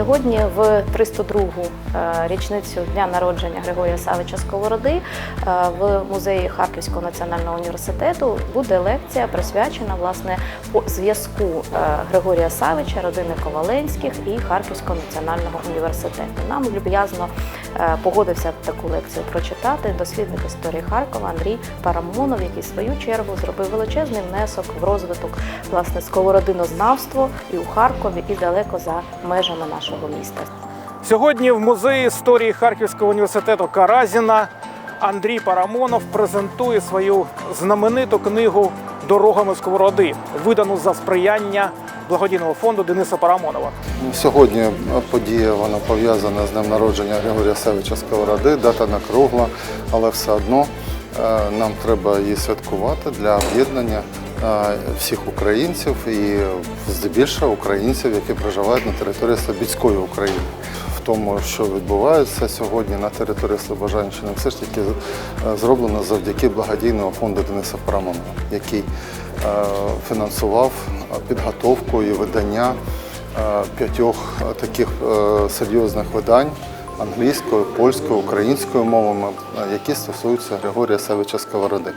Сьогодні в 302-гу е, річницю дня народження Григорія Савича Сковороди е, в музеї Харківського національного університету буде лекція присвячена власне зв'язку е, Григорія Савича, родини Коваленських і Харківського національного університету. Нам люб'язно погодився таку лекцію прочитати дослідник історії Харкова Андрій Парамонов, який в свою чергу зробив величезний внесок в розвиток власне сковородинознавства і у Харкові, і далеко за межами нашого міста. Сьогодні в музеї історії Харківського університету Каразіна Андрій Парамонов презентує свою знамениту книгу Дорогами сковороди, видану за сприяння благодійного фонду Дениса Парамонова. Сьогодні подія вона пов'язана з днем народження Григорія Савича Сковороди, дата не кругла, але все одно е, нам треба її святкувати для об'єднання е, всіх українців і здебільшого українців, які проживають на території Слобідської України. В тому, що відбувається сьогодні на території Слобожанщини, все ж таки е, зроблено завдяки благодійного фонду Дениса Парамонова, який фінансував підготовку і видання е, п'ятьох е, таких е, серйозних видань англійською, польською, українською мовами, які стосуються Григорія Савича Сковороди.